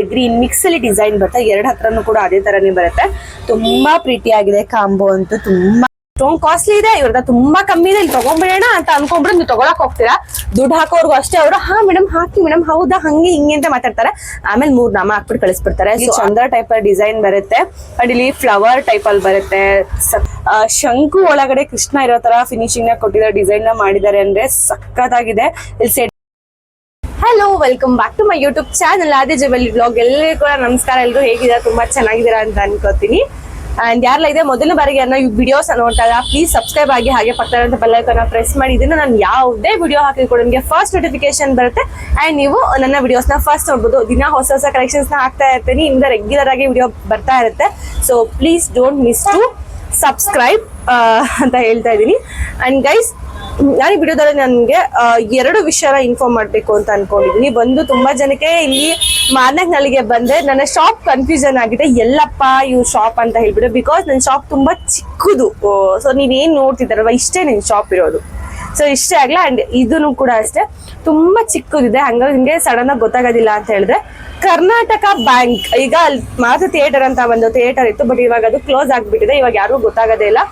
And green mix ಅಲ್ಲಿ design ಬರುತ್ತೆ ಎರಡ್ ಹತ್ರನೂ ಕೂಡ ಅದೇ ತರನೇ ಬರುತ್ತೆ. ತುಂಬಾ ಪ್ರೀತಿ ಆಗಿದೆ ಕಾಂಬೋ ಅಂತೂ ತುಂಬಾ ಸ್ಟ್ರಾಂಗ್ ಕಾಸ್ಟ್ಲಿ ಇದೆ. ಇವ್ರದ ತುಂಬಾ ಕಮ್ಮಿ ಇದೆ. ಇಲ್ಲಿ ತಗೊಂಡ್ಬಿಡೋಣ ಅಂತ ಅನ್ಕೊಂಡ್ಬಿಟ್ಟು ನೀವು ತಗೊಳಕ್ ಹೋಗ್ತೀರಾ? ದುಡ್ಡು ಹಾಕೋರ್ಗು ಅಷ್ಟೇ ಅವರು ಹಾ ಮೇಡಮ್ ಹಾಕಿ ಮೇಡಮ್ ಹೌದಾ ಹಂಗೆ ಹಿಂಗೆ ಅಂತ ಮಾತಾಡ್ತಾರೆ. ಆಮೇಲೆ ಮೂರ್ ನಾಮ ಹಾಕ್ಬಿಟ್ಟು ಕಳಿಸ್ಬಿಡ್ತಾರೆ. ಚಂದ್ರ ಟೈಪ್ ಡಿಸೈನ್ ಬರುತ್ತೆ. ಅಂಡ್ ಇಲ್ಲಿ ಫ್ಲವರ್ ಟೈಪ್ ಅಲ್ಲಿ ಬರುತ್ತೆ. ಶಂಕು ಒಳಗಡೆ ಕೃಷ್ಣ ಇರೋ ತರ ಫಿನಿಶಿಂಗ್ನ ಕೊಟ್ಟಿರೋ ಡಿಸೈನ್ನ ಮಾಡಿದ್ದಾರೆ ಅಂದ್ರೆ ಸಖತ್ತಾಗಿದೆ. ಇಲ್ಲಿ welcome back to my YouTube channel ಆದಿ ಜಬಲಿ ಬ್ಲಾಗ್ ಎಲ್ಲರಿಗೂ ಕೂಡ ನಮಸ್ಕಾರ ಎಲ್ಲರೂ ಹೇಗಿದ್ದಾರೆ? ತುಂಬಾ ಚೆನ್ನಾಗಿದ್ದೀರಾ ಅಂತ ಅನ್ಕೋತೀನಿ. ಅಂಡ್ ಯಾರಲ್ಲ ಇದೆ, ಮೊದಲ ಬಾರಿಗೆ ಅನ್ನೋ ವಿಡಿಯೋಸ್ ನೋಡ್ತಾ ಪ್ಲೀಸ್ ಸಬ್ಸ್ಕ್ರೈಬ್ ಆಗಿ ಹಾಗೆ ಪಕ್ಕದ ಬೆಲ್ಲೈಕನ್ನ ಪ್ರೆಸ್ ಮಾಡಿ. ಇದನ್ನ ನಾನು ಯಾವುದೇ ವಿಡಿಯೋ ಹಾಕಿ ಕೂಡ ನಿಮಗೆ ಫಸ್ಟ್ ನೋಟಿಫಿಕೇಶನ್ ಬರುತ್ತೆ. ಅಂಡ್ ನೀವು ನನ್ನ ವಿಡಿಯೋಸ್ನ ಫಸ್ಟ್ ನೋಡ್ಬೋದು. ದಿನ ಹೊಸ ಹೊಸ ಕಲೆಕ್ಷನ್ಸ್ನ ಹಾಕ್ತಾ ಇರ್ತೀನಿ. ಇಂದ ರೆಗ್ಯುಲರ್ ಆಗಿ ವಿಡಿಯೋ ಬರ್ತಾ ಇರುತ್ತೆ. So please don't miss to subscribe ಅಂತ ಹೇಳ್ತಾ ಇದ್ದೀನಿ. ಅಂಡ್ ಗೈಸ್ ನಾನು ಈ ವಿಡಿಯೋದಲ್ಲಿ ನನಗೆ ಎರಡು ವಿಷಯನ ಇನ್ಫಾರ್ಮ್ ಮಾಡಬೇಕು ಅಂತ ಅನ್ಕೊಂಡಿದ್ದೀನಿ. ಒಂದು ತುಂಬಾ ಜನಕ್ಕೆ ಇಲ್ಲಿ ಮಾರ್ನಾಕ್ ನಲ್ಲಿಗೆ ಬಂದೆ ನನ್ನ ಶಾಪ್ ಕನ್ಫ್ಯೂಷನ್ ಆಗಿದೆ. ಎಲ್ಲಪ್ಪ ಇವ್ ಶಾಪ್ ಅಂತ ಹೇಳ್ಬಿಟ್ಟು ಬಿಕಾಸ್ ನನ್ನ ಶಾಪ್ ತುಂಬಾ ಚಿಕ್ಕದು. ಸೊ ನೀವೇನು ನೋಡ್ತಿದ್ದಾರಲ್ವ? ಇಷ್ಟೇ ನನ್ನ ಶಾಪ್ ಇರೋದು. ಸೊ ಇಷ್ಟೇ ಆಗ್ಲ? ಅಂಡ್ ಇದನ್ನು ಕೂಡ ಅಷ್ಟೇ. ತುಂಬಾ ಚಿಕ್ಕದಿದೆ. ಹಂಗಾಗಿ ನಿಮಗೆ ಸಡನ್ ಆಗಿ ಗೊತ್ತಾಗೋದಿಲ್ಲ ಅಂತ ಹೇಳಿದ್ರೆ, ಕರ್ನಾಟಕ ಬ್ಯಾಂಕ್, ಈಗ ಅಲ್ಲಿ ಮಾತು ಥಿಯೇಟರ್ ಅಂತ ಒಂದು ಥಿಯೇಟರ್ ಇತ್ತು ಬಟ್ ಇವಾಗ ಅದು ಕ್ಲೋಸ್ ಆಗಿಬಿಟ್ಟಿದೆ. ಇವಾಗ ಯಾರಿಗೂ ಗೊತ್ತಾಗೋದೇ ಇಲ್ಲ.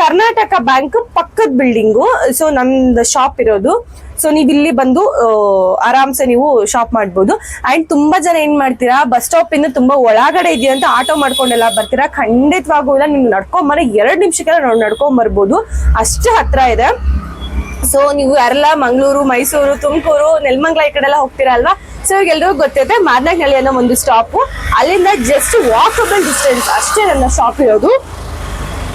ಕರ್ನಾಟಕ ಬ್ಯಾಂಕ್ ಪಕ್ಕದ ಬಿಲ್ಡಿಂಗು ಸೊ ನಂದು ಶಾಪ್ ಇರೋದು. ಸೊ ನೀವು ಇಲ್ಲಿ ಬಂದು ಆರಾಮ್ಸೆ ನೀವು ಶಾಪ್ ಮಾಡ್ಬೋದು. ಅಂಡ್ ತುಂಬಾ ಜನ ಏನು ಮಾಡ್ತೀರಾ? ಬಸ್ ಸ್ಟಾಪ್ ಇಂದ ತುಂಬಾ ಒಳಗಡೆ ಇದೆಯಂತ ಆಟೋ ಮಾಡ್ಕೊಂಡೆಲ್ಲ ಬರ್ತೀರಾ? ಖಂಡಿತವಾಗೂ ಇಲ್ಲ. ನೀವು ನಡ್ಕೊಂಬರ ಎರಡು ನಿಮಿಷಕ್ಕೆಲ್ಲ ನಾವು ನಡ್ಕೊಂಬರ್ಬೋದು. ಅಷ್ಟು ಹತ್ರ ಇದೆ. ಸೊ ನೀವು ಯಾರೆಲ್ಲ ಮಂಗಳೂರು, ಮೈಸೂರು, ತುಮಕೂರು, ನೆಲಮಂಗ್ಲ ಈ ಕಡೆ ಎಲ್ಲ ಹೋಗ್ತೀರಾ ಅಲ್ವಾ? ಸೊ ಎಲ್ರಿಗೂ ಗೊತ್ತಿರುತ್ತೆ ಮಾರ್ನಾಗ್ನಳ್ಳಿ ಅನ್ನೋ ಒಂದು ಸ್ಟಾಪು ಅಲ್ಲಿಂದ ಜಸ್ಟ್ ವಾಕಬಲ್ ಡಿಸ್ಟೆನ್ಸ್ ಅಷ್ಟೇ ನನ್ನ ಶಾಪ್ ಇರೋದು.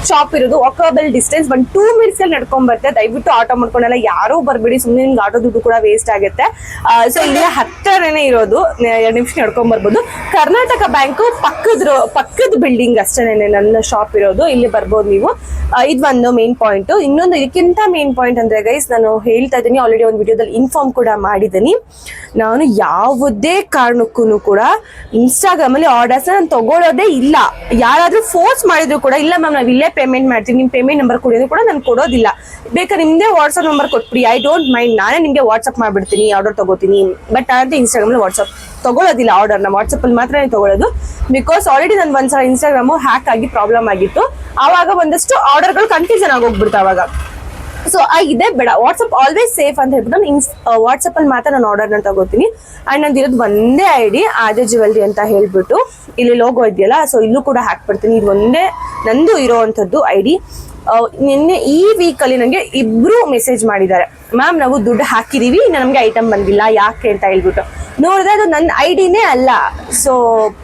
ಶಾಪ್ ಇರೋದು. ವಾಕಬಲ್ ಡಿಸ್ಟೆನ್ಸ್ ಒಂದು ಟೂ ಮಿನಿಟ್ಸ್ ಅಲ್ಲಿ ನಡ್ಕೊಂಡ್ ಬರುತ್ತೆ ದಯವಿಟ್ಟು ಆಟೋ ಮಾಡ್ಕೊಂಡೆಲ್ಲ ಯಾರೋ ಬರ್ಬೇಡಿ ಸುಮ್ಮನೆ ನಿಮ್ಗೆ ಆಟೋ ದುಡ್ಡು ಕೂಡ ವೇಸ್ಟ್ ಆಗುತ್ತೆ. ಸೊ ಇಲ್ಲಿ ಹತ್ತಿರನೇ ಇರೋದು ಎರಡು ನಿಮಿಷ ನಡ್ಕೊಂಡ್ ಬರ್ಬೋದು. ಕರ್ನಾಟಕ ಬ್ಯಾಂಕು ಪಕ್ಕದ ಪಕ್ಕದ ಬಿಲ್ಡಿಂಗ್ ಅಷ್ಟೇನೆ ನನ್ನ ಶಾಪ್ ಇರೋದು. ಇಲ್ಲಿ ಬರ್ಬೋದು ನೀವು. ಇದು ಒಂದು ಮೇನ್ ಪಾಯಿಂಟ್ ಇನ್ನೊಂದು ಇದಕ್ಕಿಂತ ಮೇನ್ ಪಾಯಿಂಟ್ ಅಂದ್ರೆ ಗೈಸ್ ನಾನು ಹೇಳ್ತಾ ಇದ್ದೀನಿ ಆಲ್ರೆಡಿ ಒಂದು ವಿಡಿಯೋದಲ್ಲಿ ಇನ್ಫಾರ್ಮ್ ಕೂಡ ಮಾಡಿದ್ದೀನಿ. ನಾನು ಯಾವುದೇ ಕಾರಣಕ್ಕೂ ಕೂಡ ಇನ್ಸ್ಟಾಗ್ರಾಮ್ ಅಲ್ಲಿ ಆರ್ಡರ್ಸ್ ನಾನು ತಗೊಳ್ಳೋದೇ ಇಲ್ಲ. ಯಾರಾದ್ರೂ ಫೋರ್ಸ್ ಮಾಡಿದ್ರು ಕೂಡ, ಇಲ್ಲ ಮ್ಯಾಮ್ ನಾವು ಇಲ್ಲೇ ಪೇಮೆಂಟ್ ಮಾಡ್ತೀನಿ ನಿಮ್ಮ ಪೇಮೆಂಟ್ ನಂಬರ್ ಕೊಡಿದ್ರು ಕೂಡ ನಾನು ಕೊಡೋದಿಲ್ಲ. ಬೇಕಾದ್ರೆ ನಿಮ್ಮದೇ ವಾಟ್ಸಪ್ ನಂಬರ್ ಕೊಟ್ಬಿಡಿ. ಐ ಡೋಂಟ್ ಮೈಂಡ್ ನಾನೇ ನಿಮಗೆ ವಾಟ್ಸಪ್ ಮಾಡಿಬಿಡ್ತೀನಿ ಆರ್ಡರ್ ತಗೋತೀನಿ. ಬಟ್ ನಾನಂತೂ ಇನ್ಸ್ಟಾಗ್ರಾಮ್ ವಾಟ್ಸಪ್ ಆರ್ಡರ್ ಆರ್ಡರ್ನ ವಾಟ್ಸಪ್ ಅಲ್ಲಿ ಮಾತ್ರ ತಗೊಳ್ಳೋದು ಬಿಕಾಸ್ ಆಲ್ರೆಡಿ ನನ್ ಒಂದ್ಸಲ ಇನ್ಸ್ಟಾಗ್ರಾಮು ಹ್ಯಾಕ್ ಆಗಿ ಪ್ರಾಬ್ಲಮ್ ಆಗಿತ್ತು. ಆವಾಗ ಒಂದಷ್ಟು ಆರ್ಡರ್ಗಳು ಕನ್ಫ್ಯೂಷನ್ ಆಗೋಗ್ಬಿಡ್ತು ಅವಾಗ ಸೊ ಇದೆ, ಬೇಡ. ವಾಟ್ಸಪ್ ಆಲ್ವೇಸ್ ಸೇಫ್ ಅಂತ ಹೇಳ್ಬಿಟ್ಟು ನಾನು ಇನ್ಸ್ ವಾಟ್ಸಪ್ ಅಲ್ಲಿ ಮಾತ್ರ ನಾನು ಆರ್ಡರ್ನ ತಗೋತೀನಿ. ಅಂಡ್ ನಂದು ಇರೋದು ಒಂದೇ ಐ ಡಿ ಆದ್ಯ ಜ್ಯುವೆಲ್ರಿ ಅಂತ ಹೇಳ್ಬಿಟ್ಟು ಇಲ್ಲಿ ಲೋಗೋ ಇದೆಯಲ್ಲ ಸೊ ಇಲ್ಲೂ ಕೂಡ ಹಾಕ್ಬಿಡ್ತೀನಿ. ಇದು ಒಂದೇ ನಂದು ಇರೋವಂಥದ್ದು ಐ ಡಿ ನಿನ್ನೆ ಈ ವೀಕಲ್ಲಿ ನನಗೆ ಇಬ್ರು ಮೆಸೇಜ್ ಮಾಡಿದ್ದಾರೆ. ಮ್ಯಾಮ್ ನಾವು ದುಡ್ಡು ಹಾಕಿದೀವಿ, ಇನ್ನು ನಮಗೆ ಐಟಮ್ ಬಂದಿಲ್ಲ, ಯಾಕೆ ಅಂತ ಹೇಳ್ಬಿಟ್ಟು. ನೋಡಿದ್ರೆ ಅದು ನನ್ನ ಐಡಿನೇ ಅಲ್ಲ. ಸೊ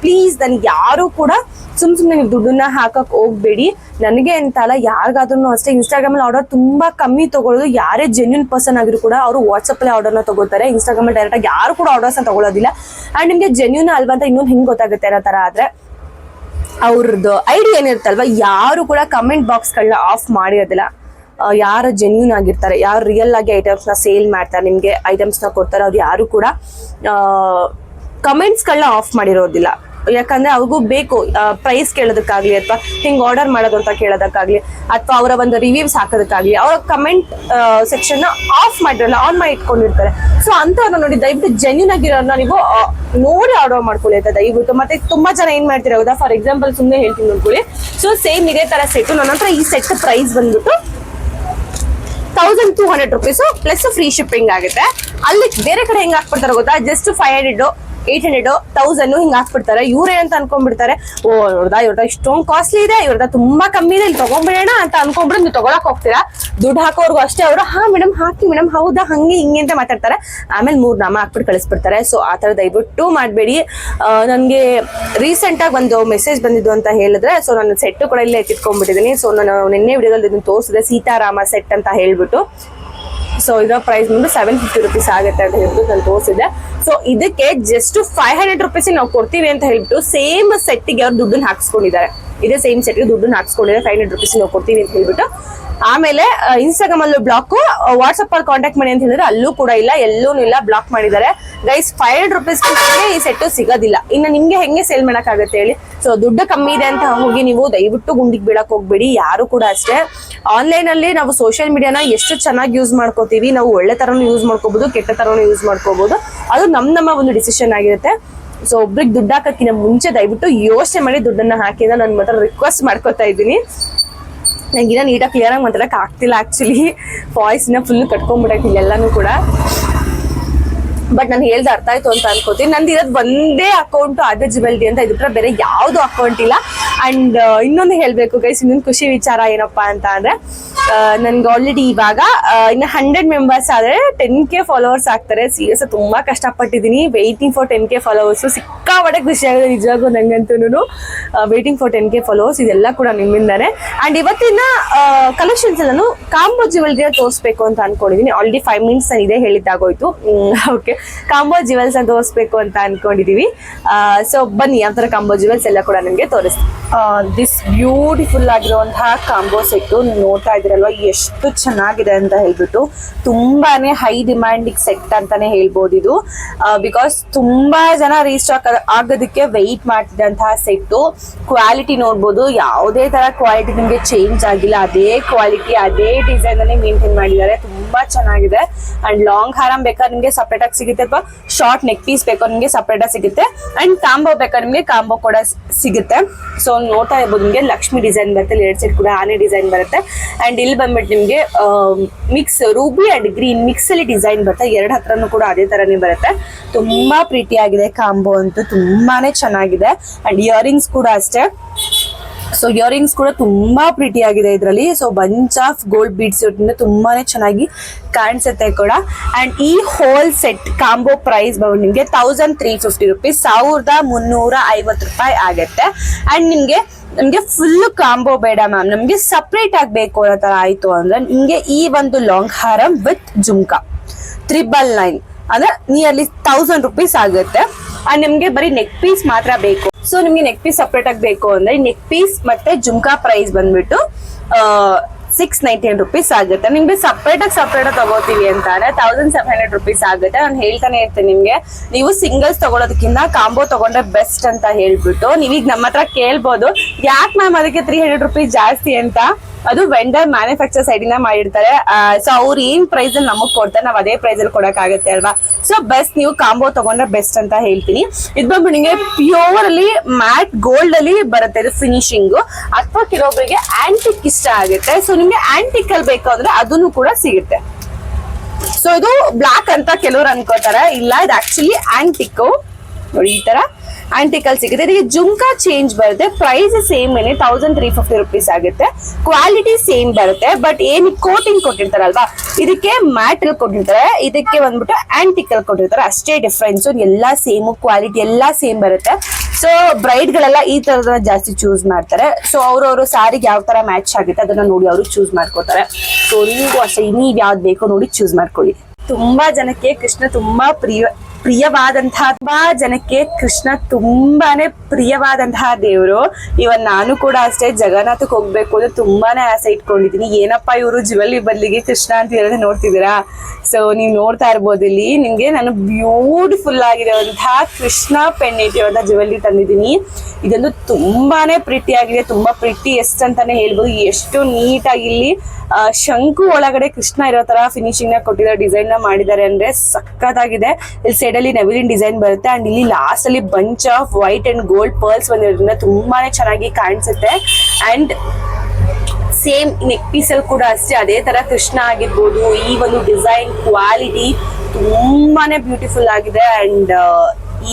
ಪ್ಲೀಸ್ ನನಗೆ ಯಾರು ಕೂಡ ಸುಮ್ ಸುಮ್ಮನೆ ನೀವು ದುಡ್ಡನ್ನ ಹಾಕಕ್ ಹೋಗ್ಬೇಡಿ. ನನಗೆ ಅಂತ ಅಲ್ಲ ಯಾರಿಗಾದ್ರೂ ಅಷ್ಟೇ. ಇನ್ಸ್ಟಾಗ್ರಾಮಲ್ಲಿ ಆರ್ಡರ್ ತುಂಬಾ ಕಮ್ಮಿ ತಗೊಳ್ಳೋದು. ಯಾರೇ ಜೆನ್ಯೂನ್ ಪರ್ಸನ್ ಆಗಿದ್ರು ಕೂಡ ಅವರು ವಾಟ್ಸಪ್ ಅಲ್ಲಿ ಆರ್ಡರ್ನ ತಗೋತಾರೆ ಇನ್ಸ್ಟಾಗ್ರಾಮಲ್ಲಿ ಡೈರೆಕ್ಟ್ ಆಗಿ ಯಾರು ಕೂಡ ಆರ್ಡರ್ಸ್ ತಗೊಳ್ಳೋದಿಲ್ಲ. ಅಂಡ್ ನಿಮಗೆ ಜೆನ್ಯೂನ್ ಅಲ್ವಾ ಅಂತ ಇನ್ನೊಂದು ಹೆಂಗೆ ಗೊತ್ತಾಗುತ್ತೆ ಅನ್ನೋ ತರ ಆದ್ರೆ ಅವ್ರದ್ದು ಐಡಿ ಏನಿರುತ್ತಲ್ವ, ಯಾರು ಕೂಡ ಕಮೆಂಟ್ ಬಾಕ್ಸ್ಗಳನ್ನ ಆಫ್ ಮಾಡಿರೋದಿಲ್ಲ. ಯಾರು ಜೆನ್ಯೂನ್ ಆಗಿರ್ತಾರೆ, ಯಾರು ರಿಯಲ್ ಆಗಿ ಐಟಮ್ಸ್ನ ಸೇಲ್ ಮಾಡ್ತಾರೆ, ನಿಮಗೆ ಐಟಮ್ಸ್ನ ಕೊಡ್ತಾರೆ, ಅವ್ರು ಯಾರು ಕೂಡ ಕಮೆಂಟ್ಸ್ಗಳನ್ನ ಆಫ್ ಮಾಡಿರೋದಿಲ್ಲ. ಯಾಕಂದ್ರೆ ಅವ್ರಿಗೂ ಬೇಕು ಪ್ರೈಸ್ ಕೇಳೋದಕ್ಕಾಗ್ಲಿ ಅಥವಾ ಹಿಂಗೆ ಆರ್ಡರ್ ಮಾಡೋದು ಅಂತ ಕೇಳೋದಕ್ಕಾಗ್ಲಿ ಅಥವಾ ಅವರ ಒಂದು ರಿವ್ಯೂಸ್ ಹಾಕೋದಕ್ಕಾಗ್ಲಿ, ಅವರ ಕಮೆಂಟ್ ಸೆಕ್ಷನ್ ಆಫ್ ಮಾಡಿರಲ್ಲ ಆನ್ ಮಾಡಿ ಇಟ್ಕೊಂಡಿರ್ತಾರೆ. ಸೊ ಅಂತವ್ರನ್ನ ನೋಡಿ ದಯವಿಟ್ಟು ಜೆನ್ಯೂನ್ ಆಗಿರೋದನ್ನ ನೀವು ನೋಡಿ ಆರ್ಡರ್ ಮಾಡ್ಕೊಳ್ಳಿ ಅಂತ ದಯವಿಟ್ಟು. ಮತ್ತೆ ತುಂಬಾ ಜನ ಏನ್ ಮಾಡ್ತೀರಾ ಹೌದಾ ಫಾರ್ ಎಕ್ಸಾಂಪಲ್ ಸುಮ್ಮನೆ ಹೇಳ್ತೀನಿ ನೋಡ್ಕೊಳ್ಳಿ ಸೊ ಸೇಮ್ ಇದೇ ತರ ಸೆಟ್ ನನ್ನ ಹತ್ರ ಈ ಸೆಟ್ ಪ್ರೈಸ್ ಬಂದ್ಬಿಟ್ಟು thousand two hundred rupees plus free shipping ಆಗುತ್ತೆ. ಅಲ್ಲಿ ಬೇರೆ ಕಡೆ ಹೆಂಗ್ ಹಾಕ್ಬಿಡ್ತಾರೆ ಗೊತ್ತಾ? Just five hundred eight hundred thousand ಹಿಂಗ್ ಹಾಕ್ಬಿಡ್ತಾರೆ. ಇವ್ರೇ ಅಂತ ಅನ್ಕೊಂಡ್ಬಿಡ್ತಾರೆ. ಓ, ಇವ್ರದ ಇವ್ರದ ಇಷ್ಟೊಂದು ಕಾಸ್ಟ್ಲಿ ಇದೆ, ಇವ್ರದ ತುಂಬಾ ಕಮ್ಮಿ ಇದೆ, ಇಲ್ಲಿ ತಗೊಂಡ್ಬಿಡೋಣ ಅಂತ ಅನ್ಕೊಂಡ್ಬಿಟ್ಟು ನೀವು ತಗೊಳಕ್ ಹೋಗ್ತೀರಾ? ದುಡ್ಡು ಹಾಕೋರ್ಗು ಅಷ್ಟೇ ಅವರು, ಹಾ ಮೇಡಮ್ ಹಾಕಿ ಮೇಡಮ್ ಹೌದಾ, ಹಂಗೆ, ಹಿಂಗೆ ಅಂತ ಮಾತಾಡ್ತಾರೆ. ಆಮೇಲೆ ಮೂರ್ ನಾಮ ಹಾಕ್ಬಿಟ್ಟು ಕಳಿಸ್ಬಿಡ್ತಾರೆ. ಸೊ ಆ ತರ ದಯವಿಟ್ಟು ಮಾಡಬೇಡಿ. ನನಗೆ ರೀಸೆಂಟ್ ಆಗಿ ಒಂದು ಮೆಸೇಜ್ ಬಂದಿದ್ದು ಅಂತ ಹೇಳಿದ್ರೆ ಸೊ ನಾನು ಸೆಟ್ ಕೂಡ ಇಲ್ಲೇ ಎತ್ತಿಟ್ಕೊಂಡ್ಬಿಟ್ಟಿದ್ದೀನಿ ಸೊ ನಾನು ನಿನ್ನೆ ವಿಡಿಯೋದಲ್ಲಿ ಇದನ್ನು ತೋರಿಸಿದೆ, ಸೀತಾರಾಮ ಸೆಟ್ ಅಂತ ಹೇಳ್ಬಿಟ್ಟು. ಸೊ ಇದರ ಪ್ರೈಸ್ ಬಂದು ಸೆವೆನ್ ಫಿಫ್ಟಿ ರುಪೀಸ್ ಆಗುತ್ತೆ ಅಂತ ಹೇಳ್ಬಿಟ್ಟು ನಾನು ತೋರಿಸಿದೆ ಸೊ ಇದಕ್ಕೆ ಜಸ್ಟ್ ಫೈವ್ ಹಂಡ್ರೆಡ್ ರುಪೀಸ್ ನಾವು ಕೊಡ್ತೀವಿ ಅಂತ ಹೇಳ್ಬಿಟ್ಟು ಸೇಮ್ ಸೆಟ್ಟಿಗೆ ಅವ್ರು ದುಡ್ಡನ್ನ ಹಾಕ್ಸ್ಕೊಂಡಿದ್ದಾರೆ. ಇದೇ ಸೇಮ್ ಸೆಟ್ಗೆ ದುಡ್ಡು ಹಾಕ್ಸ್ಕೊಂಡಿದೆ ಫೈವ್ ಹಂಡ್ರೆಡ್ ರುಪೀಸ್ ನಾವು ಕೊಡ್ತೀವಿ ಅಂತ ಹೇಳ್ಬಿಟ್ಟು. ಆಮೇಲೆ ಇನ್ಸ್ಟಾಗ್ರಾಮ್ ಅಲ್ಲೂ ಬ್ಲಾಕ್ ವಾಟ್ಸಪ್ ಅಲ್ಲಿ ಕಾಂಟ್ಯಾಕ್ಟ್ ಮಾಡಿ ಅಂತ ಹೇಳಿದ್ರೆ ಅಲ್ಲೂ ಕೂಡ ಇಲ್ಲ ಎಲ್ಲೂ ಇಲ್ಲ ಬ್ಲಾಕ್ ಮಾಡಿದ್ದಾರೆ. ಗೈಸ್ ಫೈವ್ ಹಂಡ್ರೆಡ್ ರುಪೀಸ್ ಈ ಸೆಟ್ ಸಿಗೋದಿಲ್ಲ. ಇನ್ನು ನಿಮ್ಗೆ ಹೆಂಗೆ ಸೇಲ್ ಮಾಡೋಕ್ಕಾಗತ್ತೆ ಹೇಳಿ? ಸೊ ದುಡ್ಡು ಕಮ್ಮಿ ಇದೆ ಅಂತ ಹೋಗಿ ನೀವು ದಯವಿಟ್ಟು ಗುಂಡಿಗೆ ಬೀಳಕ್ಕೆ ಹೋಗ್ಬೇಡಿ, ಯಾರು ಕೂಡ ಅಷ್ಟೇ. ಆನ್ಲೈನ್ ಅಲ್ಲಿ ನಾವು ಸೋಷಿಯಲ್ ಮೀಡಿಯಾನ ಎಷ್ಟು ಚೆನ್ನಾಗಿ ಯೂಸ್ ಮಾಡ್ಕೋತೀವಿ, ನಾವು ಒಳ್ಳೆ ತರನು ಯೂಸ್ ಮಾಡ್ಕೋಬಹುದು ಕೆಟ್ಟ ತರನು ಯೂಸ್ ಮಾಡ್ಕೋಬಹುದು ಅದು ನಮ್ಮ ನಮ್ಮ ಒಂದು ಡಿಸಿಷನ್ ಆಗಿರುತ್ತೆ. ಸೊ ಒಬ್ರಿಗೆ ದುಡ್ಡು ಹಾಕಕ್ಕಿಂತ ಮುಂಚೆ ದಯವಿಟ್ಟು ಯೋಚನೆ ಮಾಡಿ ದುಡ್ಡನ್ನ ಹಾಕಿ ಅಂತ ನಾನು ಮಾತ್ರ ರಿಕ್ವೆಸ್ಟ್ ಮಾಡ್ಕೊತಾ ಇದ್ದೀನಿ. ನನಗಿನ್ನ ನೀಟಾಗಿ ಕ್ಲಿಯರ್ ಆಗಿ ಮಾತಾಡಕ್ ಆಗ್ತಿಲ್ಲ ಆ್ಯಕ್ಚುಲಿ ವಾಯ್ಸ್ನ ಫುಲ್ ಕಟ್ಕೊಂಡ್ಬಿಡಕ್ಕಿಲ್ಲ ಎಲ್ಲನೂ ಕೂಡ. ಬಟ್ ನಾನು ಹೇಳ್ದೆ ಅರ್ಥ ಆಯ್ತು ಅಂತ ಅನ್ಕೋತೀನಿ. ನಂದು ಇರೋದು ಒಂದೇ ಅಕೌಂಟ್ ಆದ್ರೆ ಜಿವೆಲ್ಟಿ ಅಂತ. ಇದ್ರ ಬೇರೆ ಯಾವುದು ಅಕೌಂಟ್ ಇಲ್ಲ. ಅಂಡ್ ಇನ್ನೊಂದು ಹೇಳ್ಬೇಕು ಗೈಸ್ ಇನ್ನೊಂದು ಖುಷಿ ವಿಚಾರ ಏನಪ್ಪಾ ಅಂತ ಅಂದ್ರೆ ನನ್ಗೆ ಆಲ್ರೆಡಿ ಇವಾಗ ಇನ್ನು ಹಂಡ್ರೆಡ್ ಮೆಂಬರ್ಸ್ ಆದ್ರೆ ಟೆನ್ ಕೆ ಫಾಲೋವರ್ಸ್ ಆಗ್ತಾರೆ. ಸೀರಿಯಸ್ ತುಂಬಾ ಕಷ್ಟಪಟ್ಟಿದ್ದೀನಿ. Waiting for ten K followers ಸಿಕ್ಕಾಪಟ್ಟೆ ಖುಷಿ ಆಗಿದೆ ನಿಜವಾಗೂ ನಂಗಂತೂ waiting for ten K followers ಇದೆಲ್ಲ ಕೂಡ ನಿಮ್ಮಿಂದಾನೆ. ಅಂಡ್ ಇವತ್ತಿನ ಕಲೆಕ್ಷನ್ಸ್ ಎಲ್ಲಾನು ಕಾಂಬೋ ಜ್ಯುವೆಲ್ರಿ ತೋರಿಸ್ಬೇಕು ಅಂತ ಅನ್ಕೊಂಡಿದ್ದೀನಿ ಆಲ್ರೆಡಿ ಫೈವ್ ಮಿನಿಟ್ಸ್ ನಾನು ಇದೇ ಹೇಳಿದ್ದಾಗೋಯ್ತು. ಓಕೆ ಕಾಂಬೋ ಜ್ಯುವೆಲ್ಸ್ ತೋರಿಸ್ಬೇಕು ಅಂತ ಅನ್ಕೊಂಡಿದೀವಿ. ಸೊ ಬನ್ನಿ ಆ ಥರ ಕಾಂಬೋ ಜ್ಯುವೆಲ್ಸ್ ಎಲ್ಲ ಕೂಡ ನಿಮಗೆ ತೋರಿಸ್ತೀನಿ. ದಿಸ್ ಬ್ಯೂಟಿಫುಲ್ ಆಗಿರುವಂತಹ ಕಾಂಬೋ ಸೆಟ್ಟು ನೋಡ್ತಾ ಇದ್ದೀರಲ್ವಾ? ಎಷ್ಟು ಚೆನ್ನಾಗಿದೆ ಅಂತ ಹೇಳ್ಬಿಟ್ಟು ತುಂಬಾನೇ ಹೈ ಡಿಮ್ಯಾಂಡಿಂಗ್ ಸೆಟ್ ಅಂತಾನೆ ಹೇಳ್ಬೋದು ಇದು. ಬಿಕಾಸ್ ತುಂಬಾ ಜನ ರೀಸ್ಟಾಕ್ ಆಗೋದಕ್ಕೆ ವೆಯ್ಟ್ ಮಾಡ್ತಿದ್ದಂತಹ ಸೆಟ್ಟು ಕ್ವಾಲಿಟಿ ನೋಡ್ಬೋದು. ಯಾವುದೇ ತರ ಕ್ವಾಲಿಟಿ ನಿಮಗೆ ಚೇಂಜ್ ಆಗಿಲ್ಲ. ಅದೇ ಕ್ವಾಲಿಟಿ ಅದೇ ಡಿಸೈನ್ ಅಲ್ಲಿ ಮೇಂಟೈನ್ ಮಾಡಿದ್ದಾರೆ. ತುಂಬಾ ಚೆನ್ನಾಗಿದೆ. ಅಂಡ್ ಲಾಂಗ್ ಹಾರಂ ಬೇಕಾದ್ರೆ ನಿಮಗೆ ಸಪ್ರೇಟ್ ಆಗಿ ಸಿಗುತ್ತೆ ಅಥವಾ ಶಾರ್ಟ್ ನೆಕ್ ಪೀಸ್ ಬೇಕಾದ್ರೆ ನಿಮಗೆ ಸಪ್ರೇಟ್ ಆಗಿ ಸಿಗುತ್ತೆ. ಅಂಡ್ ಕಾಂಬೋ ಬೇಕಾದ್ರೆ ನಿಮಗೆ ಕಾಂಬೋ ಕೂಡ ಸಿಗುತ್ತೆ. ಸೊ ನೋಡ್ತಾ ಇರ್ಬೋದು. ನಿಮಗೆ ಲಕ್ಷ್ಮಿ ಡಿಸೈನ್ ಬರುತ್ತೆ ಎರಡು ಸೈಡ್ ಕೂಡ ಆನೆ ಡಿಸೈನ್ ಬರುತ್ತೆ. ಅಂಡ್ ಇಲ್ಲಿ ಬಂದ್ಬಿಟ್ಟು ನಿಮಗೆ mix ruby and green mix ಅಲ್ಲಿ ಡಿಸೈನ್ ಬರುತ್ತೆ. ಎರಡು ಹತ್ರನೂ ಕೂಡ ಅದೇ ತರನೇ ಬರುತ್ತೆ. ತುಂಬಾ ಪ್ರೀತಿಯಾಗಿದೆ ಕಾಂಬೋ ಅಂತೂ. ತುಂಬಾನೇ ಚೆನ್ನಾಗಿದೆ. ಅಂಡ್ ಇಯರಿಂಗ್ಸ್ ಕೂಡ ಅಷ್ಟೇ. ಸೊ ಇಯರಿಂಗ್ಸ್ ಕೂಡ ತುಂಬಾ ಪ್ರಿಟಿ ಆಗಿದೆ ಇದರಲ್ಲಿ. So bunch of gold beads ತುಂಬಾನೇ ಚೆನ್ನಾಗಿ ಕಾಣಿಸುತ್ತೆ ಕೂಡ. ಅಂಡ್ ಈ ಹೋಲ್ ಸೆಟ್ ಕಾಂಬೋ ಪ್ರೈಸ್ ಬಂದು ನಿಮಗೆ ತೌಸಂಡ್ ತ್ರೀ ಫಿಫ್ಟಿ ರುಪೀಸ್ ಸಾವಿರದ ಮುನ್ನೂರ ಐವತ್ತು ರೂಪಾಯಿ ಆಗುತ್ತೆ. ಅಂಡ್ ನಿಮಗೆ, ನಮಗೆ ಫುಲ್ ಕಾಂಬೋ ಬೇಡ ಮ್ಯಾಮ್ ನಮಗೆ ಸಪ್ರೇಟ್ ಆಗಬೇಕು ಅನ್ನೋ ಥರ ಆಯಿತು ಅಂದ್ರೆ ನಿಮಗೆ ಈ ಒಂದು long haram with jhumka. Triple nine ಅಂದರೆ ನಿಯರ್ಲಿ ತೌಸಂಡ್ ರುಪೀಸ್ ಆಗುತ್ತೆ. ಅಂಡ್ ನಿಮ್ಗೆ ಬರೀ ನೆಕ್ ಪೀಸ್ ಮಾತ್ರ ಬೇಕು. ಸೊ ನಿಮ್ಗೆ ನೆಕ್ ಪೀಸ್ ಸಪ್ರೇಟ್ ಆಗಿ ಬೇಕು ಅಂದ್ರೆ ನೆಕ್ ಪೀಸ್ ಮತ್ತೆ ಜುಮ್ಕಾ ಪ್ರೈಸ್ ಬಂದ್ಬಿಟ್ಟು ಸಿಕ್ಸ್ ನೈಂಟಿ ರುಪೀಸ್ ಆಗುತ್ತೆ. ನಿಮ್ಗೆ ಸಪ್ರೇಟ್ ಆಗಿ ಸಪ್ರೇಟ್ ತಗೋತೀವಿ ಅಂತ ಅಂದ್ರೆ ತೌಸಂಡ್ ಸೆವೆನ್ ಹಂಡ್ರೆಡ್ ರುಪೀಸ್ ಆಗುತ್ತೆ. ನಾನು ಹೇಳ್ತಾನೆ ಇರ್ತೀನಿ ನಿಮ್ಗೆ. ನೀವು ಸಿಂಗಲ್ಸ್ ತಗೊಳೋದಕ್ಕಿಂತ ಕಾಂಬೋ ತಗೊಂಡ್ರೆ ಬೆಸ್ಟ್ ಅಂತ ಹೇಳ್ಬಿಟ್ಟು, ನೀವೀಗ ನಮ್ಮ ಹತ್ರ ಕೇಳ್ಬೋದು. ಯಾಕೆ ಮ್ಯಾಮ್ ಅದಕ್ಕೆ ತ್ರೀ ಹಂಡ್ರೆಡ್ ರುಪೀಸ್ ಜಾಸ್ತಿ ಅಂತ? ಅದು ವೆಂಡರ್ ಮ್ಯಾನುಫ್ಯಾಕ್ಚರ್ ಸೈಡ್ ಇಂದ ಮಾಡಿರ್ತಾರೆ. ಸೊ ಅವ್ರು ಏನ್ ಪ್ರೈಸ್ ಅಲ್ಲಿ ನಮಗ್ ಕೊಡ್ತಾರೆ, ನಾವ್ ಅದೇ ಪ್ರೈಸ್ ಅಲ್ಲಿ ಕೊಡಕ್ ಆಗುತ್ತೆ ಅಲ್ವಾ? ಸೊ ಬೆಸ್ಟ್ ನೀವು ಕಾಂಬೋ ತಗೊಂಡ್ರೆ ಬೆಸ್ಟ್ ಅಂತ ಹೇಳ್ತೀನಿ. ಇದು ಬಂದ್ಬಿಟ್ಟು ನಿಮಗೆ ಪ್ಯೂರ್ ಅಲ್ಲಿ ಮ್ಯಾಟ್ ಗೋಲ್ಡ್ ಅಲ್ಲಿ ಬರುತ್ತೆ ಇದು ಫಿನಿಶಿಂಗ್ ಅಥವಾ ಕೆಲವೊಬ್ಬರಿಗೆ ಆಂಟಿಕ್ ಇಷ್ಟ ಆಗುತ್ತೆ. ಸೊ ನಿಮ್ಗೆ ಆಂಟಿಕ್ ಅಲ್ಲಿ ಬೇಕು ಅಂದ್ರೆ ಅದನ್ನು ಕೂಡ ಸಿಗುತ್ತೆ. ಸೊ ಇದು ಬ್ಲಾಕ್ ಅಂತ ಕೆಲವ್ರು ಅನ್ಕೋತಾರೆ. ಇಲ್ಲ, ಇದು ಆಕ್ಚುಲಿ ಆಂಟಿಕ್ ನೋಡಿ, ಈ ತರ ಆಂಟಿಕಲ್ ಸಿಗುತ್ತೆ. ಇದಕ್ಕೆ ಜುಮ್ಕಾ ಚೇಂಜ್ ಬರುತ್ತೆ. ಪ್ರೈಸ್ ಸೇಮ್ ಏನೇ ತೌಸಂಡ್ ತ್ರೀ ಫಿಫ್ಟಿ ರುಪೀಸ್ ಆಗುತ್ತೆ. ಕ್ವಾಲಿಟಿ ಸೇಮ್ ಬರುತ್ತೆ. ಬಟ್ ಏನು ಕೋಟಿಂಗ್ ಕೊಟ್ಟಿರ್ತಾರಲ್ವಾ? ಇದಕ್ಕೆ ಮ್ಯಾಟ್ ಅಲ್ಲಿ ಕೊಟ್ಟಿರ್ತಾರೆ. ಇದಕ್ಕೆ ಬಂದ್ಬಿಟ್ಟು ಆಂಟಿಕಲ್ ಕೊಟ್ಟಿರ್ತಾರೆ. ಅಷ್ಟೇ ಡಿಫ್ರೆನ್ಸ್ ಎಲ್ಲ ಸೇಮ್ ಕ್ವಾಲಿಟಿ ಎಲ್ಲ ಸೇಮ್ ಬರುತ್ತೆ. ಸೊ ಬ್ರೈಡ್ ಗಳೆಲ್ಲ ಈ ತರದ ಜಾಸ್ತಿ ಚೂಸ್ ಮಾಡ್ತಾರೆ. ಸೊ ಅವ್ರವ್ರ ಸಾರಿಗೆ ಯಾವ ತರ ಮ್ಯಾಚ್ ಆಗುತ್ತೆ ಅದನ್ನ ನೋಡಿ ಅವರು ಚೂಸ್ ಮಾಡ್ಕೋತಾರೆ ಸೊ ನೀವು ಅಷ್ಟೇ ನೀವ್ ಯಾವ್ದು ಬೇಕೋ ನೋಡಿ ಚೂಸ್ ಮಾಡ್ಕೊಳ್ಳಿ. ತುಂಬಾ ಜನಕ್ಕೆ ಕೃಷ್ಣ ತುಂಬಾ ಪ್ರಿಯ ಪ್ರಿಯವಾದಂತಹ ತುಂಬಾ ಜನಕ್ಕೆ ಕೃಷ್ಣ ತುಂಬಾನೇ ಪ್ರಿಯವಾದಂತಹ ದೇವರು. ಇವನ್ ನಾನು ಕೂಡ ಅಷ್ಟೇ ಜಗನ್ನಾಥಕ್ ಹೋಗ್ಬೇಕು ಅಂತ ತುಂಬಾನೇ ಆಸೆ ಇಟ್ಕೊಂಡಿದೀನಿ ಏನಪ್ಪಾ ಇವರು ಜುವೆಲ್ಲಿ ಬದಲಿಗೆ ಕೃಷ್ಣ ಅಂತ ಹೇಳಿದ್ರೆ ನೋಡ್ತಿದ್ದೀರಾ? ಸೊ ನೀವು ನೋಡ್ತಾ ಇರ್ಬೋದು ಇಲ್ಲಿ. ನಿಮ್ಗೆ ನಾನು ಬ್ಯೂಟಿಫುಲ್ ಆಗಿರುವಂತಹ ಕೃಷ್ಣ ಇಟ್ಟಿರುವಂತಹ ಜುವೆಲ್ಲಿ ತಂದಿದ್ದೀನಿ. ಇದೊಂದು ತುಂಬಾನೇ ಪ್ರಿಟಿ ಆಗಿದೆ. ತುಂಬಾ ಪ್ರಿಟಿ ಎಷ್ಟ್ ಅಂತಾನೆ ಹೇಳ್ಬೋದು. ಎಷ್ಟು ನೀಟಾಗಿ ಇಲ್ಲಿ ಶಂಕು ಒಳಗಡೆ ಕೃಷ್ಣ ಇರೋ ತರ ಫಿನಿಶಿಂಗ್ನ ಕೊಟ್ಟಿರೋ ಡಿಸೈನ್ನ ಮಾಡಿದ್ದಾರೆ ಅಂದ್ರೆ ಸಖತ್ತಾಗಿದೆ. ಇಲ್ಲಿ ಸೈಡ್ ಅಲ್ಲಿ ನವಿಲಿನ್ ಡಿಸೈನ್ ಬರುತ್ತೆ. ಅಂಡ್ ಇಲ್ಲಿ ಲಾಸ್ಟ್ ಅಲ್ಲಿ bunch of white and gold pearls ಬಂದಿರೋದ್ರಿಂದ ತುಂಬಾನೇ ಚೆನ್ನಾಗಿ ಕಾಣಿಸುತ್ತೆ. ಅಂಡ್ ಸೇಮ್ ನೆಕ್ ಪೀಸ್ ಅಲ್ಲಿ ಕೂಡ ಅಷ್ಟೇ, ಅದೇ ತರ ಕೃಷ್ಣ ಆಗಿರ್ಬೋದು, ಈ ಒಂದು ಡಿಸೈನ್ ಕ್ವಾಲಿಟಿ ತುಂಬಾನೇ ಬ್ಯೂಟಿಫುಲ್ ಆಗಿದೆ. ಅಂಡ್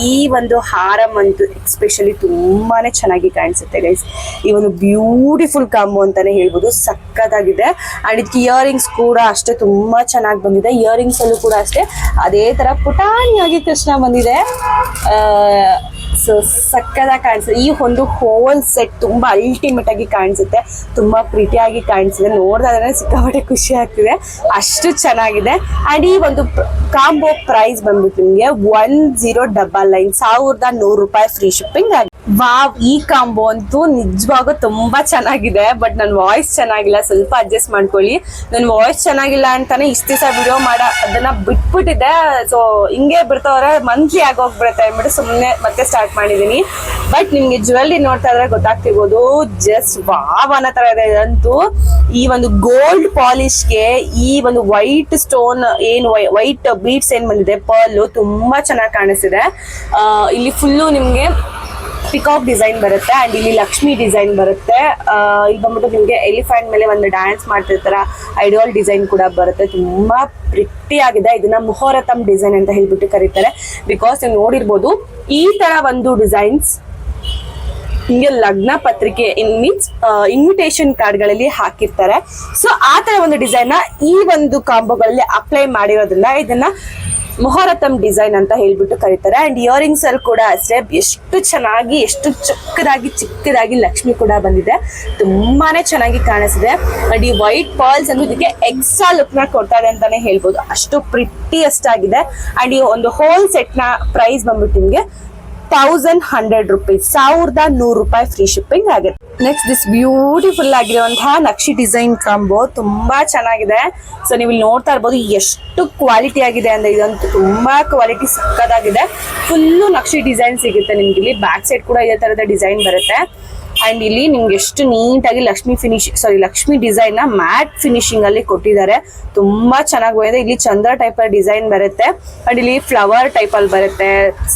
ಈ ಒಂದು ಹಾರಂ ಅಂತೂ ಎಕ್ಸ್ಪೆಷಲಿ ತುಂಬಾನೇ ಚೆನ್ನಾಗಿ ಕಾಣಿಸುತ್ತೆ ಗೈಸ್ ಈ ಒಂದು ಬ್ಯೂಟಿಫುಲ್ ಕಾಂಬೋ ಅಂತಾನೆ ಹೇಳ್ಬೋದು, ಸಕ್ಕತ್ತಾಗಿದೆ. ಅಂಡ್ ಇದಕ್ಕೆ ಇಯರಿಂಗ್ಸ್ ಕೂಡ ಅಷ್ಟೇ ತುಂಬಾ ಚೆನ್ನಾಗಿ ಬಂದಿದೆ. ಇಯರಿಂಗ್ಸ್ ಅಲ್ಲೂ ಕೂಡ ಅಷ್ಟೇ, ಅದೇ ತರ ಪುಟಾಣಿಯಾಗಿ ಕೃಷ್ಣ ಬಂದಿದೆ. ಸೊ ಸಕ್ಕದಾಗಿ ಕಾಣಿಸುತ್ತೆ ಈ ಒಂದು ಹೋಲ್ ಸೆಟ್ ತುಂಬಾ ಅಲ್ಟಿಮೇಟ್ ಆಗಿ ಕಾಣಿಸುತ್ತೆ. ತುಂಬಾ ಪ್ರೀತಿಯಾಗಿ ಕಾಣಿಸುತ್ತೆ ನೋಡ್ದಾದ್ರೆ ಸಿಕ್ಕಾಪಟ್ಟೆ ಖುಷಿ ಆಗ್ತಿದೆ. ಅಷ್ಟು ಚೆನ್ನಾಗಿದೆ. ಅಂಡ್ ಈ ಒಂದು ಕಾಂಬೋ ಪ್ರೈಸ್ ಬಂದ್ಬಿಟ್ಟು ನಿಮಗೆ ಒನ್ ಜೀರೋ ಡಬಲ್ ನೈನ್ ಸಾವಿರದ ನೂರು ರೂಪಾಯಿ ಫ್ರೀ ಶಿಪ್ಪಿಂಗ್ ಆಗಿದೆ ವಾವ್, ಈ ಕಾಂಬೋ ಅಂತೂ ನಿಜವಾಗೂ ತುಂಬಾ ಚೆನ್ನಾಗಿದೆ ಬಟ್ ನನ್ನ ವಾಯ್ಸ್ ಚೆನ್ನಾಗಿಲ್ಲ, ಸ್ವಲ್ಪ ಅಡ್ಜಸ್ಟ್ ಮಾಡ್ಕೊಳ್ಳಿ. ನನ್ನ ವಾಯ್ಸ್ ಚೆನ್ನಾಗಿಲ್ಲ ಅಂತಾನೆ ಇಷ್ಟು ದಿವಸ ವಿಡಿಯೋ ಮಾಡ ಅದನ್ನ ಬಿಟ್ಬಿಟ್ಟಿದ್ದೆ. ಸೊ ಹಿಂಗೆ ಬಿಡ್ತವ್ರೆ ಮಂತ್ಲಿ ಆಗೋಗ್ಬಿಡುತ್ತೆ ಅಂದ್ಬಿಟ್ಟು ಸುಮ್ಮನೆ ಮತ್ತೆ ಸ್ಟಾರ್ಟ್ ಮಾಡಿದ್ದೀನಿ ಬಟ್ ನಿಮಗೆ ಜ್ಯುವೆಲ್ರಿ ನೋಡ್ತಾ ಇದ್ರೆ ಗೊತ್ತಾಗ್ತಿರ್ಬೋದು ಜಸ್ಟ್ ವಾವ್ ಅನ್ನೋ ತರ ಇದೆ ಇದಂತೂ. ಈ ಒಂದು ಗೋಲ್ಡ್ ಪಾಲಿಶ್ಗೆ ಈ ಒಂದು ವೈಟ್ ಸ್ಟೋನ್ ಏನು ವೈಟ್ ಬೀಟ್ಸ್ ಏನ್ ಬಂದಿದೆ ಪರ್ಲು ತುಂಬಾ ಚೆನ್ನಾಗಿ ಕಾಣಿಸ್ತಿದೆ. ಇಲ್ಲಿ ಫುಲ್ಲು ನಿಮ್ಗೆ ಪಿಕಾಕ್ ಡಿಸೈನ್ ಬರುತ್ತೆ ಅಂಡ್ ಇಲ್ಲಿ ಲಕ್ಷ್ಮಿ ಡಿಸೈನ್ ಬರುತ್ತೆ. ಇಲ್ಲಿ ಬಂದ್ಬಿಟ್ಟು ನಿಮಗೆ ಎಲಿಫೆಂಟ್ ಮೇಲೆ ಒಂದು ಡ್ಯಾನ್ಸ್ ಮಾಡ್ತಿರ್ತಾರ ಐಡಿಯಾಲ್ ಡಿಸೈನ್ ಕೂಡ ಬರುತ್ತೆ. ತುಂಬಾ ಪ್ರಿಟ್ಟಿ ಆಗಿದೆ. ಇದನ್ನ ಮುಹೂರತಂ ಡಿಸೈನ್ ಅಂತ ಹೇಳ್ಬಿಟ್ಟು ಕರೀತಾರೆ. ಬಿಕಾಸ್ ನೀವು ನೋಡಿರ್ಬೋದು, ಈ ತರ ಒಂದು ಡಿಸೈನ್ಸ್ ಹಿಂಗೆ ಲಗ್ನ ಪತ್ರಿಕೆ ಇನ್ ಮೀನ್ಸ್ ಇನ್ವಿಟೇಷನ್ ಕಾರ್ಡ್ಗಳಲ್ಲಿ ಹಾಕಿರ್ತಾರೆ. ಸೊ ಆ ತರ ಒಂದು ಡಿಸೈನ್ ಈ ಒಂದು ಕಾಂಬೋಗಳಲ್ಲಿ ಅಪ್ಲೈ ಮಾಡಿರೋದ್ರಿಂದ ಇದನ್ನ ಮೊಹರತಂ ಡಿಸೈನ್ ಅಂತ ಹೇಳ್ಬಿಟ್ಟು ಕರೀತಾರೆ. ಅಂಡ್ ಇಯರಿಂಗ್ಸ್ ಅಲ್ಲಿ ಕೂಡ ಅಷ್ಟೇ, ಎಷ್ಟು ಚೆನ್ನಾಗಿ, ಎಷ್ಟು ಚಿಕ್ಕದಾಗಿ ಚಿಕ್ಕದಾಗಿ ಲಕ್ಷ್ಮಿ ಕೂಡ ಬಂದಿದೆ. ತುಂಬಾನೇ ಚೆನ್ನಾಗಿ ಕಾಣಿಸಿದೆ ಅಂಡ್ ಈ ವೈಟ್ ಪರ್ಲ್ಸ್ ಅಂದ್ರೆ ಇದಕ್ಕೆ ಎಕ್ಸ್ಟ್ರಾ ಲುಕ್ನ ಕೊಡ್ತಾ ಇದೆ ಅಂತಾನೆ ಹೇಳ್ಬೋದು. ಅಷ್ಟು ಪ್ರಿಟ್ಟಿಯಸ್ಟ್ ಆಗಿದೆ. ಅಂಡ್ ಈ ಒಂದು ಹೋಲ್ ಸೆಟ್ನ ಪ್ರೈಸ್ ಬಂದ್ಬಿಟ್ಟು ನಿಮ್ಗೆ ಥೌಸಂಡ್ ಹಂಡ್ರೆಡ್ ರುಪೀಸ್ ಸಾವಿರದ ನೂರು ರೂಪಾಯಿ ಫ್ರೀ ಶಿಪ್ಪಿಂಗ್ ಆಗುತ್ತೆ. ನೆಕ್ಸ್ಟ್ ದಿಸ್ ಬ್ಯೂಟಿಫುಲ್ ಆಗಿರುವಂತಹ ನಕ್ಷಿ ಡಿಸೈನ್ ಕಾಂಬೋ ತುಂಬಾ ಚೆನ್ನಾಗಿದೆ. ಸೊ ನೀವು ನೋಡ್ತಾ ಇರ್ಬೋದು, ಎಷ್ಟು ಕ್ವಾಲಿಟಿ ಆಗಿದೆ ಅಂದ್ರೆ ಇದಂತೂ ತುಂಬಾ ಕ್ವಾಲಿಟಿ ಸಕ್ಕದಾಗಿದೆ ಫುಲ್ಲು ನಕ್ಷಿ ಡಿಸೈನ್ ಸಿಗುತ್ತೆ ನಿಮ್ಗೆ ಇಲ್ಲಿ. ಬ್ಯಾಕ್ ಸೈಡ್ ಕೂಡ ಇದೇ ತರದ ಡಿಸೈನ್ ಬರುತ್ತೆ. ಅಂಡ್ ಇಲ್ಲಿ ನಿಮ್ಗೆ ಎಷ್ಟು ನೀಟಾಗಿ ಲಕ್ಷ್ಮಿ ಫಿನಿಶ್ ಸಾರಿ ಲಕ್ಷ್ಮಿ ಡಿಸೈನ್ನ ಮ್ಯಾಟ್ ಫಿನಿಶಿಂಗ್ ಅಲ್ಲಿ ಕೊಟ್ಟಿದ್ದಾರೆ. ತುಂಬಾ ಚೆನ್ನಾಗಿ ಬಂದಿದೆ. ಇಲ್ಲಿ ಚಂದ್ರ ಟೈಪ್ ಡಿಸೈನ್ ಬರುತ್ತೆ. ಅಂಡ್ ಇಲ್ಲಿ ಫ್ಲವರ್ ಟೈಪ್ ಅಲ್ಲಿ ಬರುತ್ತೆ.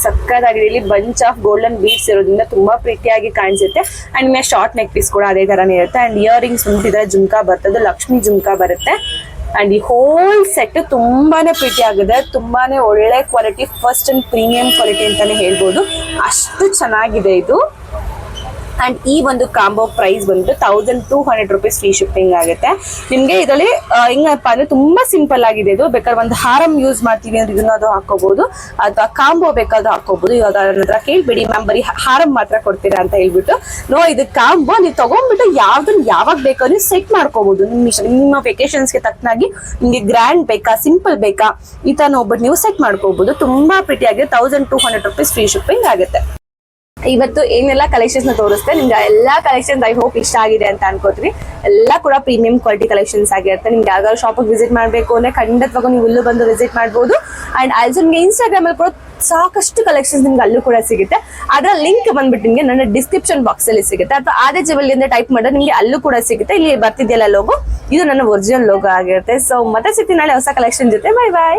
ಸಕ್ಕದಾಗಿದೆ ಇಲ್ಲಿ ಬಂಚ್ ಆಫ್ ಗೋಲ್ಡನ್ ಬೀಡ್ಸ್ ಇರೋದ್ರಿಂದ ತುಂಬಾ ಪ್ರೀತಿಯಾಗಿ ಕಾಣಿಸುತ್ತೆ. ಅಂಡ್ ಇನ್ನ ಶಾರ್ಟ್ ನೆಕ್ ಪೀಸ್ ಕೂಡ ಅದೇ ತರಾನೇ ಇರುತ್ತೆ. ಅಂಡ್ ಇಯರಿಂಗ್ಸ್ ಉಂಟಿದ್ರೆ ಜುಮ್ಕಾ ಬರ್ತದೆ. ಲಕ್ಷ್ಮಿ ಜುಮ್ಕಾ ಬರುತ್ತೆ. ಅಂಡ್ ಈ ಹೋಲ್ ಸೆಟ್ ತುಂಬಾನೇ ಪ್ರೀತಿ ಆಗಿದೆ. ತುಂಬಾನೇ ಒಳ್ಳೆ quality first and premium quality ಅಂತಾನೆ ಹೇಳ್ಬೋದು. ಅಷ್ಟು ಚೆನ್ನಾಗಿದೆ ಇದು. ಅಂಡ್ ಈ ಒಂದು ಕಾಂಬೋ ಪ್ರೈಸ್ ಬಂದು thousand two hundred rupees free shipping ಆಗುತ್ತೆ. ನಿಮಗೆ ಇದರಲ್ಲಿ ಹೆಂಗಪ್ಪ ಅಂದ್ರೆ ತುಂಬಾ ಸಿಂಪಲ್ ಆಗಿದೆ ಇದು. ಬೇಕಾದ್ರೆ ಒಂದು ಹಾರಂ ಯೂಸ್ ಮಾಡ್ತೀವಿ ಅಂದ್ರೆ ಇದನ್ನ ಅದು ಹಾಕೋಬಹುದು ಅಥವಾ ಕಾಂಬೋ ಬೇಕಾದ್ರೂ ಹಾಕೋಬಹುದು ಇವಾಗ ಹತ್ರ ಕೇಳ್ಬೇಡಿ ಮ್ಯಾಮ್ ಬರೀ ಹಾರಂ ಮಾತ್ರ ಕೊಡ್ತೀರಾ ಅಂತ ಹೇಳ್ಬಿಟ್ಟು. ನೋ, ಇದು ಕಾಂಬೋ ನೀವು ತಗೊಂಡ್ಬಿಟ್ಟು ಯಾವ್ದನ್ನ ಯಾವಾಗ ಬೇಕೋ ನೀವು ಸೆಟ್ ಮಾಡ್ಕೋಬಹುದು ನಿಮ್ಮ ನಿಮ್ಮ ವೆಕೇಶನ್ಸ್ಗೆ ತಕ್ಕನಾಗಿ ನಿಮಗೆ ಗ್ರ್ಯಾಂಡ್ ಬೇಕಾ ಸಿಂಪಲ್ ಬೇಕಾ, ಈ ತರ ನೋಡ್ಬಿಟ್ಟು ನೀವು ಸೆಟ್ ಮಾಡ್ಕೋಬಹುದು ತುಂಬಾ ಪ್ರೀತಿ ಆಗಿದೆ. Thousand two hundred rupees free shipping ಆಗುತ್ತೆ. ಇವತ್ತು ಏನೆಲ್ಲ ಕಲೆಕ್ಷನ್ಸ್ನ ತೋರಿಸ್ತೆ ನಿಮ್ಗೆ ಎಲ್ಲಾ ಕಲೆಕ್ಷನ್ಸ್ ಐ ಹೋಪ್ ಇಷ್ಟ ಆಗಿದೆ ಅಂತ ಅನ್ಕೋತೀವಿ. ಎಲ್ಲ ಕೂಡ ಪ್ರೀಮಿಯಂ ಕ್ವಾಲಿಟಿ ಕಲೆಕ್ಷನ್ಸ್ ಆಗಿರುತ್ತೆ. ನಿಮ್ಗೆ ಯಾವ್ದಾದ್ರು ಶಾಪಿಗೆ ವಿಸಿಟ್ ಮಾಡಬೇಕು ಅಂದ್ರೆ ಖಂಡಿತವಾಗೂ ನೀವು ಇಲ್ಲೂ ಬಂದು ವಿಸಿಟ್ ಮಾಡಬಹುದು ಅಂಡ್ ಆಲ್ಸೋ ನಿಮ್ಗೆ ಇನ್ಸ್ಟಾಗ್ರಾಮ್ ಅಲ್ಲಿ ಕೂಡ ಸಾಕಷ್ಟು ಕಲೆಕ್ಷನ್ಸ್ ನಿಮ್ಗೆ ಅಲ್ಲೂ ಕೂಡ ಸಿಗುತ್ತೆ. ಅದರ ಲಿಂಕ್ ಬಂದ್ಬಿಟ್ಟು ನಿಮಗೆ ನನ್ನ ಡಿಸ್ಕ್ರಿಪ್ಷನ್ ಬಾಕ್ಸ್ ಅಲ್ಲಿ ಸಿಗುತ್ತೆ. ಅಥವಾ ಆದೇ ಜವಲ್ಲಿ ಅಂತ ಟೈಪ್ ಮಾಡಿದ್ರೆ ನಿಮಗೆ ಅಲ್ಲೂ ಕೂಡ ಸಿಗುತ್ತೆ. ಇಲ್ಲಿ ಬರ್ತಿದೆಯಲ್ಲ ಲೋಗೋ ಇದು ನನ್ನ ಒರಿಜಿನಲ್ ಲೋಗೋ ಆಗಿರುತ್ತೆ. ಸೊ ಮತ್ತೆ ಸಿಗ್ತೀನಿ ನಾಳೆ ಹೊಸ ಕಲೆಕ್ಷನ್ ಜೊತೆ. Bye bye